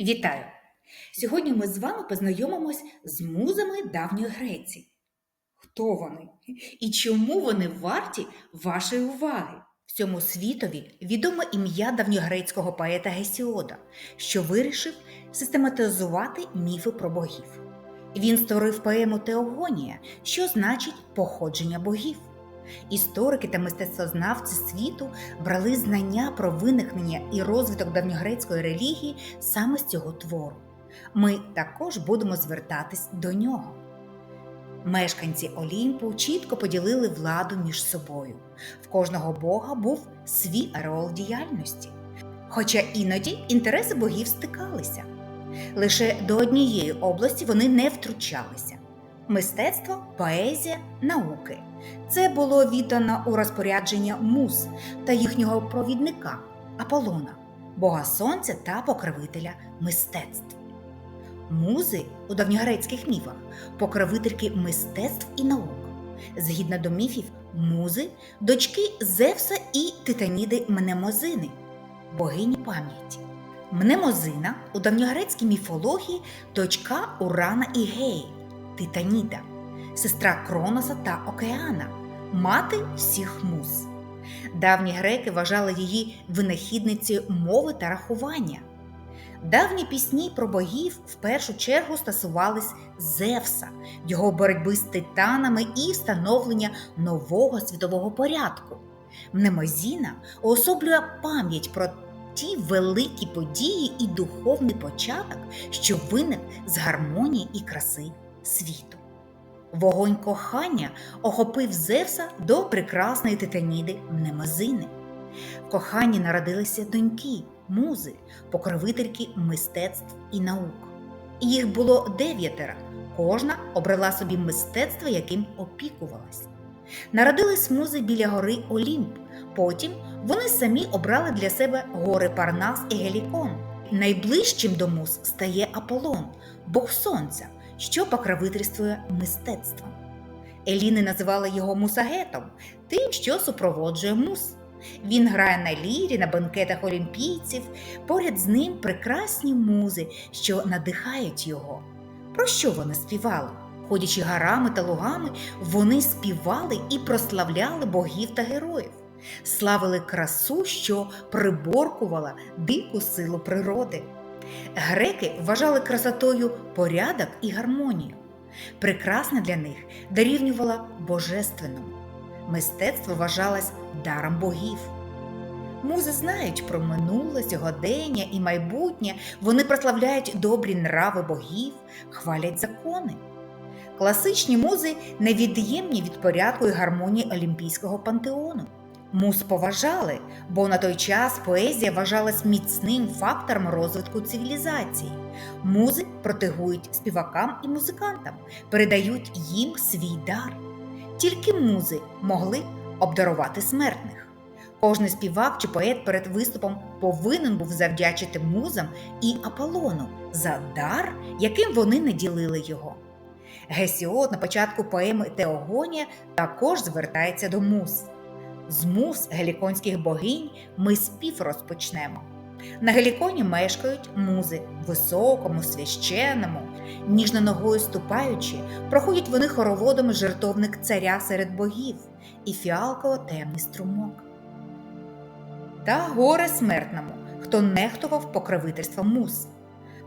Вітаю! Сьогодні ми з вами познайомимось з музами давньої Греції. Хто вони і чому вони варті вашої уваги? Всьому світові відоме ім'я давньогрецького поета Гесіода, що вирішив систематизувати міфи про богів. Він створив поему Теогонія, що значить походження богів. Історики та мистецтвознавці світу брали знання про виникнення і розвиток давньогрецької релігії саме з цього твору. Ми також будемо звертатись до нього. Мешканці Олімпу чітко поділили владу між собою. В кожного бога був свій ареол діяльності. Хоча іноді інтереси богів стикалися. Лише до однієї області вони не втручалися мистецтво, поезія, науки. Це було віддано у розпорядження муз та їхнього провідника Аполлона, бога сонця та покровителя мистецтв. Музи у давньогрецьких міфах покровительки мистецтв і наук. Згідно до міфів, музи дочки Зевса і Титаніди Мнемозини, богині пам'яті. Мнемозина у давньогрецькій міфології дочка Урана і Геї, Титаніда, сестра Кроноса та Океана, мати всіх муз. Давні греки вважали її винахідницею мови та рахування. Давні пісні про богів в першу чергу стосувались Зевса, його боротьби з титанами і встановлення нового світового порядку. Мнемозіна уособлює пам'ять про ті великі події і духовний початок, що виник з гармонії і краси світу. Вогонь кохання охопив Зевса до прекрасної титаніди Мнемозини. В коханні народилися доньки, музи, покровительки мистецтв і наук. Їх було дев'ятеро, кожна обрала собі мистецтво, яким опікувалась. Народились музи біля гори Олімп, потім вони самі обрали для себе гори Парнас і Гелікон. Найближчим до муз стає Аполлон, бог сонця, що покровительствує мистецтвом. Еліни називали його мусагетом, тим, що супроводжує мус. Він грає на лірі, на бенкетах олімпійців, поряд з ним прекрасні музи, що надихають його. Про що вони співали? Ходячи гарами та лугами, вони співали і прославляли богів та героїв, славили красу, що приборкувала дику силу природи. Греки вважали красотою порядок і гармонію. Прекрасне для них дорівнювало божественному. Мистецтво вважалось даром богів. Музи знають про минуле, сьогодення і майбутнє, вони прославляють добрі нрави богів, хвалять закони. Класичні музи невід'ємні від порядку і гармонії Олімпійського пантеону. Муз поважали, бо на той час поезія вважалась міцним фактором розвитку цивілізації. Музи протигують співакам і музикантам, передають їм свій дар. Тільки музи могли обдарувати смертних. Кожний співак чи поет перед виступом повинен був завдячити музам і Аполлону за дар, яким вони не ділили його. Гесіод на початку поеми Теогонія також звертається до муз. З муз геліконських богинь ми спів розпочнемо. На геліконі мешкають музи, високому, священному, ніжно ногою ступаючи, проходять вони хороводом жертовник царя серед богів і фіалково темний струмок. Та горе смертному, хто нехтував покровительством муз.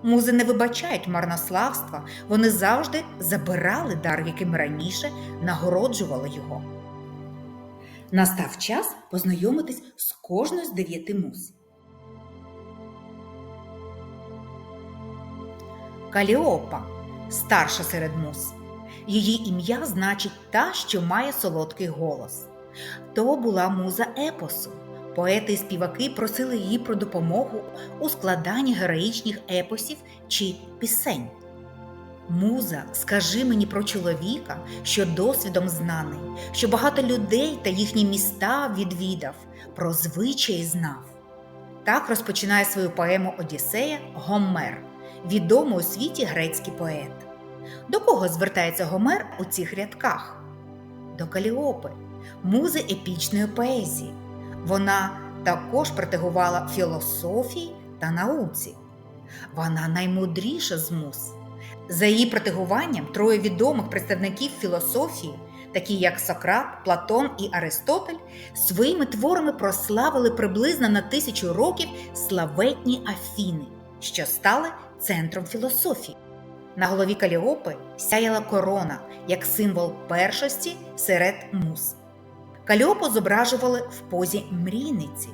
Музи не вибачають марнославства, вони завжди забирали дар, яким раніше нагороджували його. Настав час познайомитись з кожною з дев'яти муз. Каліопа старша серед муз. Її ім'я значить та, що має солодкий голос. То була муза епосу. Поети і співаки просили її про допомогу у складанні героїчних епосів чи пісень. Муза, скажи мені про чоловіка, що досвідом знаний, що багато людей та їхні міста відвідав, про звичаї знав. Так розпочинає свою поему Одіссея Гомер, відомий у світі грецький поет. До кого звертається Гомер у цих рядках? До Каліопи, музи епічної поезії. Вона також притигувала філософії та науці. Вона наймудріша з муз. За її протигуванням троє відомих представників філософії, такі як Сократ, Платон і Аристотель, своїми творами прославили приблизно на тисячу років славетні Афіни, що стали центром філософії. На голові Каліопи сяяла корона як символ першості серед муз. Каліопу зображували в позі мрійниці.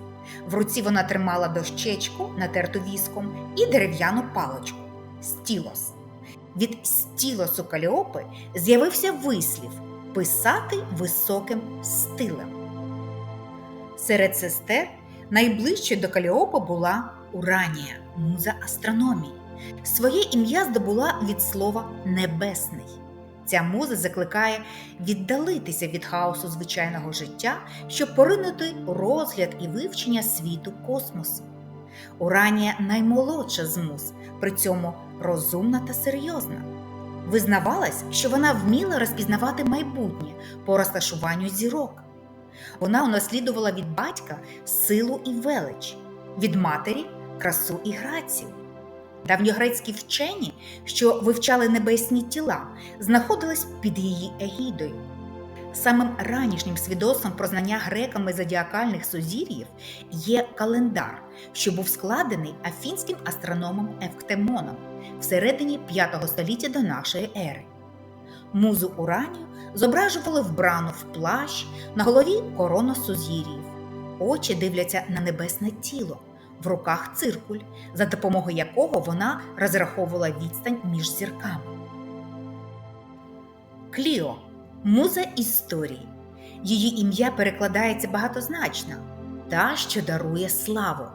В руці вона тримала дощечку, натерту віском, і дерев'яну паличку стілос. Від стілосу Каліопи з'явився вислів писати високим стилем. Серед сестер найближчою до Каліопи була Уранія, муза астрономії. Своє ім'я здобула від слова небесний. Ця муза закликає віддалитися від хаосу звичайного життя, щоб поринути розгляд і вивчення світу космосу. Уранія наймолодша з муз, при цьому розумна та серйозна. Визнавалась, що вона вміла розпізнавати майбутнє по розташуванню зірок. Вона унаслідувала від батька силу і велич, від матері красу і грацію. Давньогрецькі вчені, що вивчали небесні тіла, знаходились під її егідою. Самим ранішнім свідоцтвом про знання греками зодіакальних сузір'їв є календар, що був складений афінським астрономом Евктемоном всередині 5 століття до нашої ери. Музу Уранію зображували вбрану в плащ, на голові корона сузір'їв. Очі дивляться на небесне тіло, в руках циркуль, за допомогою якого вона розраховувала відстань між зірками. Кліо муза історії. Її ім'я перекладається багатозначно та, що дарує славу.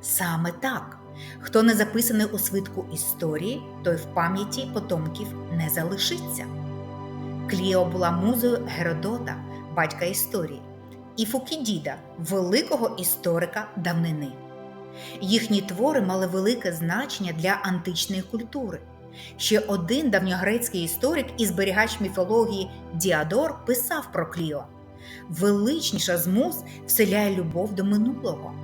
Саме так. Хто не записаний у свитку історії, той в пам'яті потомків не залишиться. Кліо була музою Геродота, батька історії, і Фукідіда, великого історика давнини. Їхні твори мали велике значення для античної культури. Ще один давньогрецький історик і зберігач міфології Діадор писав про Кліо: величніша з вселяє любов до минулого.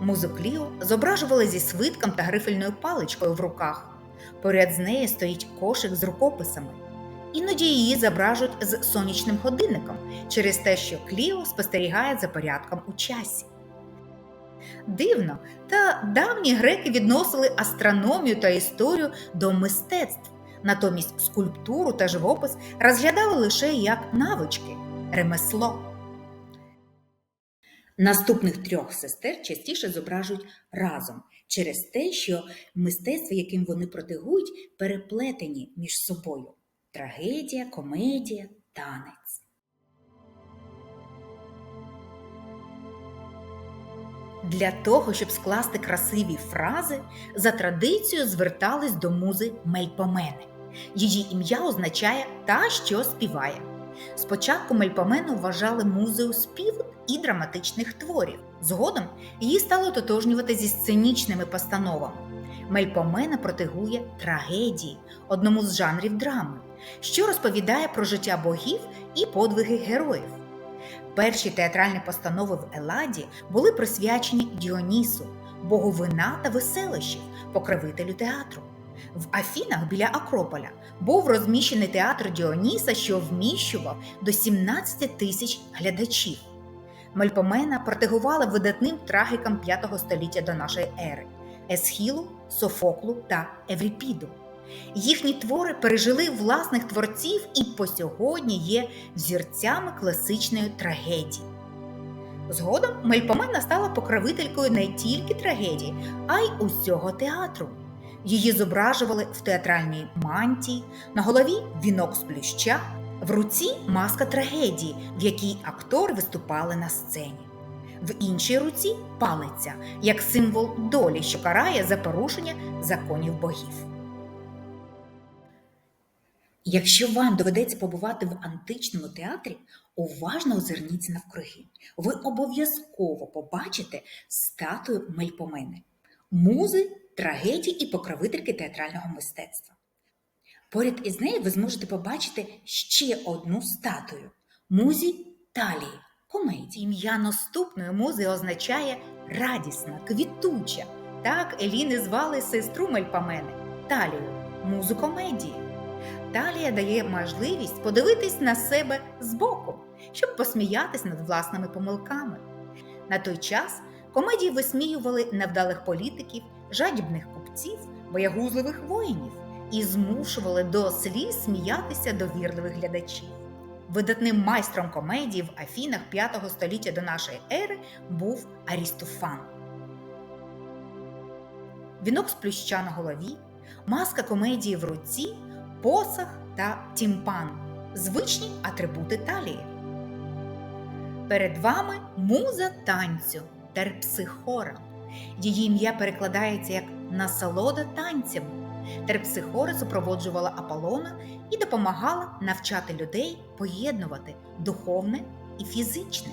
Музу Кліо зображували зі свитком та грифельною паличкою в руках. Поряд з нею стоїть кошик з рукописами. Іноді її зображують з сонячним годинником через те, що Кліо спостерігає за порядком у часі. Дивно, та давні греки відносили астрономію та історію до мистецтв, натомість скульптуру та живопис розглядали лише як навички, ремесло. Наступних трьох сестер частіше зображують разом через те, що мистецтва, яким вони протигують, переплетені між собою трагедія, комедія, танець. Для того, щоб скласти красиві фрази, за традицією звертались до музи Мельпомени. Її ім'я означає та, що співає. Спочатку Мельпомену вважали музею співу і драматичних творів. Згодом її стало тотожнювати зі сценічними постановами. Мельпомена протигує трагедії, одному з жанрів драми, що розповідає про життя богів і подвиги героїв. Перші театральні постанови в Еладі були присвячені Діонісу, богу вина та веселощів, покровителю театру. В Афінах біля Акрополя був розміщений театр Діоніса, що вміщував до 17 тисяч глядачів. Мельпомена протигувала видатним трагікам 5 століття до нашої ери Есхілу, Софоклу та Евріпіду. Їхні твори пережили власних творців і по сьогодні є взірцями класичної трагедії. Згодом Мельпомена стала покровителькою не тільки трагедії, а й усього театру. Її зображували в театральній мантії, на голові вінок з плюща, в руці маска трагедії, в якій актори виступали на сцені. В іншій руці палиця як символ долі, що карає за порушення законів богів. Якщо вам доведеться побувати в античному театрі, уважно озирніться навкруги. Ви обов'язково побачите статую Мельпомени, музи, трагедії і покровительки театрального мистецтва. Поряд із нею ви зможете побачити ще одну статую музі Талії, комедії. Ім'я наступної музи означає радісна, квітуча Так Еліни звали сестру Мельпамени Талію, музу комедії. Талія дає можливість подивитись на себе збоку, щоб посміятись над власними помилками. На той час комедії висміювали невдалих політиків, жадібних купців, боягузливих воїнів і змушували до сліз сміятися довірливих глядачів. Видатним майстром комедії в Афінах 5 століття до нашої ери був Арістофан. Вінок з плюща на голові, маска комедії в руці, посах та тімпан звичні атрибути талії. Перед вами муза танцю Терпсихора. Її ім'я перекладається як насолода танцями. Терпсихора супроводжувала Аполлона і допомагала навчати людей поєднувати духовне і фізичне.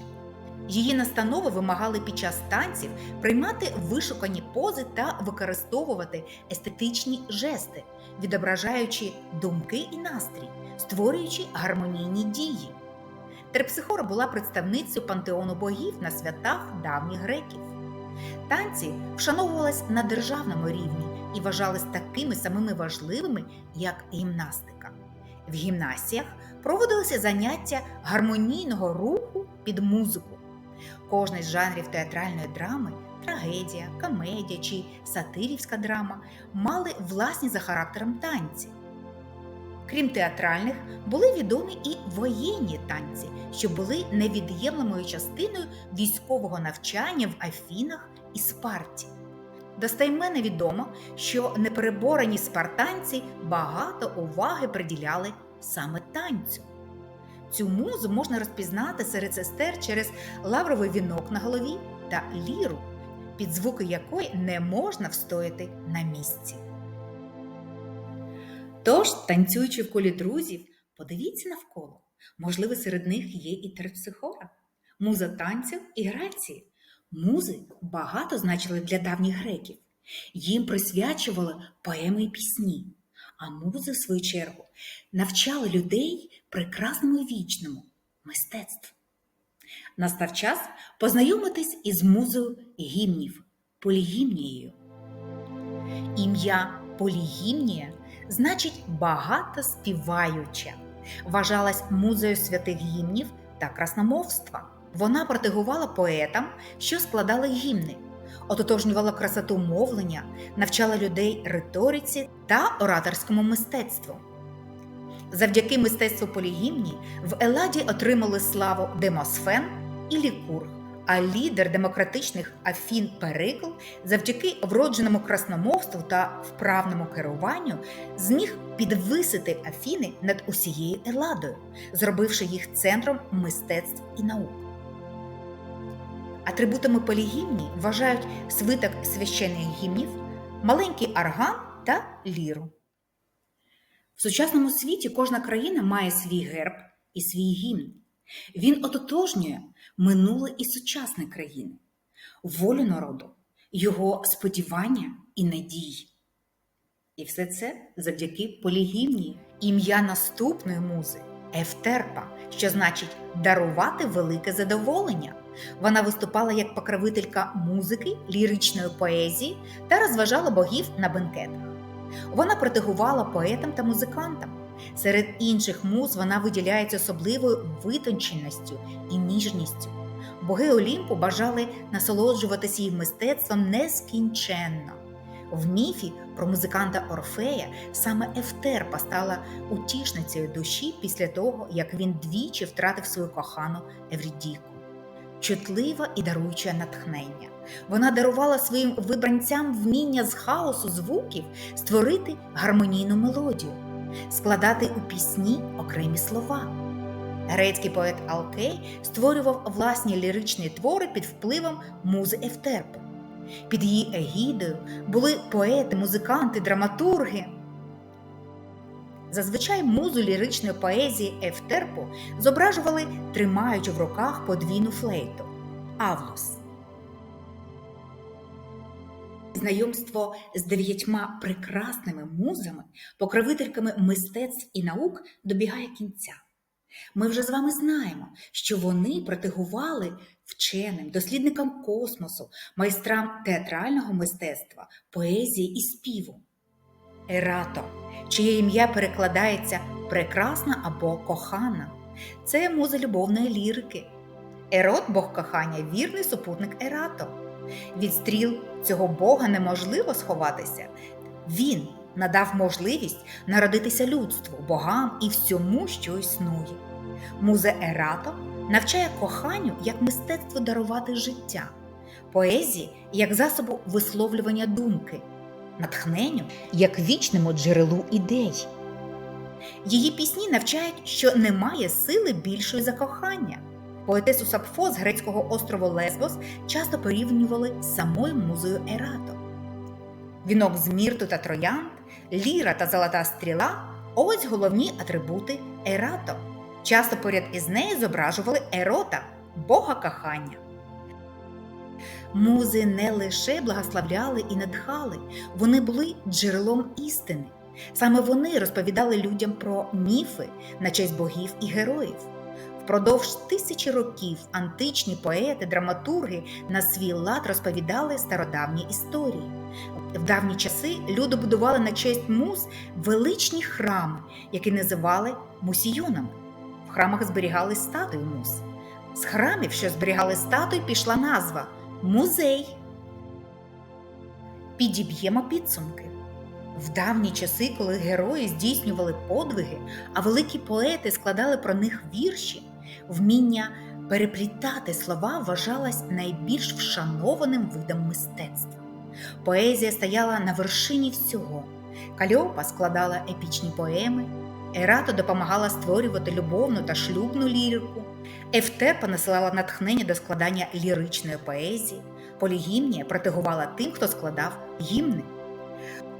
Її настанови вимагали під час танців приймати вишукані пози та використовувати естетичні жести, відображаючи думки і настрій, створюючи гармонійні дії. Терпсихора була представницею пантеону богів на святах давніх греків. Танці вшановувались на державному рівні і вважались такими самими важливими, як гімнастика. В гімнасіях проводилися заняття гармонійного руху під музику. Кожний з жанрів театральної драми трагедія, комедія чи сатирівська драма мали власні за характером танці. Крім театральних, були відомі і воєнні танці, що були невід'ємною частиною військового навчання в Афінах і Спарті. Достайменно відомо, що непереборені спартанці багато уваги приділяли саме танцю. Цю музу можна розпізнати серед сестер через лавровий вінок на голові та ліру, під звуки якої не можна встояти на місці. Тож, танцюючи в колі друзів, подивіться навколо. Можливо, серед них є і терпсихора, муза танців і грації. Музи багато значили для давніх греків. Їм присвячували поеми і пісні, а музи, в свою чергу, навчали людей прекрасному і вічному мистецтву. Настав час познайомитись із музою гімнів полігімнією. Ім'я Полігімнія значить багато співаюча. Вважалась музею святих гімнів та красномовства. Вона протигувала поетам, що складали гімни, ототожнювала красоту мовлення, навчала людей риториці та ораторському мистецтву. Завдяки мистецтву полігімні в Еладі отримали славу Демосфен і Лікург, а лідер демократичних Афін Перикл завдяки вродженому красномовству та вправному керуванню зміг підвисити Афіни над усією Еладою, зробивши їх центром мистецтв і наук. Атрибутами полігімні вважають свиток священних гімнів, маленький арган та ліру. В сучасному світі кожна країна має свій герб і свій гімн. Він ототожнює минуле і сучасне країни, волю народу, його сподівання і надії. І все це завдяки полігімнії, ім'я наступної музи Ефтерпа, що значить дарувати велике задоволення. Вона виступала як покровителька музики, ліричної поезії та розважала богів на бенкетах. Вона протигувала поетам та музикантам. Серед інших муз вона виділяється особливою витонченістю і ніжністю. Боги Олімпу бажали насолоджуватися її мистецтвом нескінченно. В міфі про музиканта Орфея саме Ефтерпа стала утішницею душі після того, як він двічі втратив свою кохану Еврідіку. Чутлива і даруюча натхнення. Вона дарувала своїм вибранцям вміння з хаосу звуків створити гармонійну мелодію, складати у пісні окремі слова. Грецький поет Алкей створював власні ліричні твори під впливом музи Ефтерпи. Під її егідою були поети, музиканти, драматурги. Зазвичай музу ліричної поезії Ефтерпу зображували, тримаючи в руках подвійну флейту Авлус. Знайомство з дев'ятьма прекрасними музами, покровительками мистецтв і наук добігає кінця. Ми вже з вами знаємо, що вони протигували вченим, дослідникам космосу, майстрам театрального мистецтва, поезії і співу. Ерато, чиє ім'я перекладається прекрасна або кохана, це муза любовної лірики. Ерот, Бог кохання, вірний супутник Ерато. Від стріл цього Бога неможливо сховатися. Він надав можливість народитися людству, богам і всьому, що існує. Муза Ерато навчає коханню як мистецтво дарувати життя, поезії як засобу висловлювання думки, натхненню як вічному джерелу ідей. Її пісні навчають, що немає сили більшої за кохання. Поетесу Сапфо з грецького острову Лесбос часто порівнювали з самою музою Ерато. Вінок з мірту та троянд, ліра та золота стріла ось головні атрибути Ерато. Часто поряд із нею зображували ерота, бога кохання. Музи не лише благословляли і надхали, вони були джерелом істини. Саме вони розповідали людям про міфи на честь богів і героїв. Впродовж тисячі років античні поети, драматурги на свій лад розповідали стародавні історії. В давні часи люди будували на честь муз величні храми, які називали мусіюнами. В храмах зберігали статуї муз. З храмів, що зберігали статуї, пішла назва музей. Підіб'ємо підсумки. В давні часи, коли герої здійснювали подвиги, а великі поети складали про них вірші, вміння переплітати слова вважалось найбільш вшанованим видом мистецтва. Поезія стояла на вершині всього. Кальопа складала епічні поеми, Ерато допомагала створювати любовну та шлюбну лірику, Ефтерпа насилала натхнення до складання ліричної поезії, Полігімнія протигувала тим, хто складав гімни.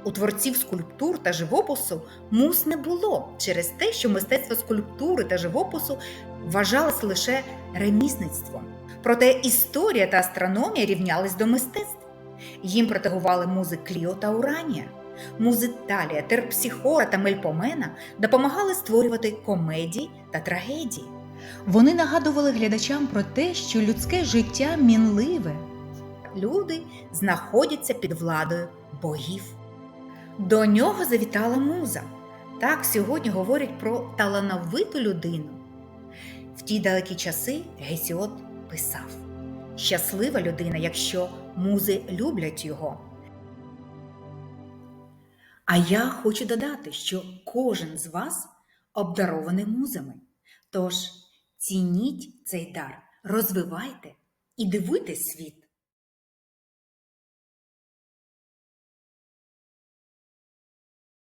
У творців скульптур та живопису мус не було через те, що мистецтво скульптури та живопису вважалось лише ремісництвом. Проте історія та астрономія рівнялись до мистецтв. Їм протигували музи Кліо та Уранія. Музи Талія, Терпсіхора та Мельпомена допомагали створювати комедії та трагедії. Вони нагадували глядачам про те, що людське життя мінливе. Люди знаходяться під владою богів. До нього завітала муза. Так сьогодні говорять про талановиту людину. В ті далекі часи Гесіот писав: щаслива людина, якщо музи люблять його. А я хочу додати, що кожен з вас обдарований музами. Тож цініть цей дар, розвивайте і дивуйте світ.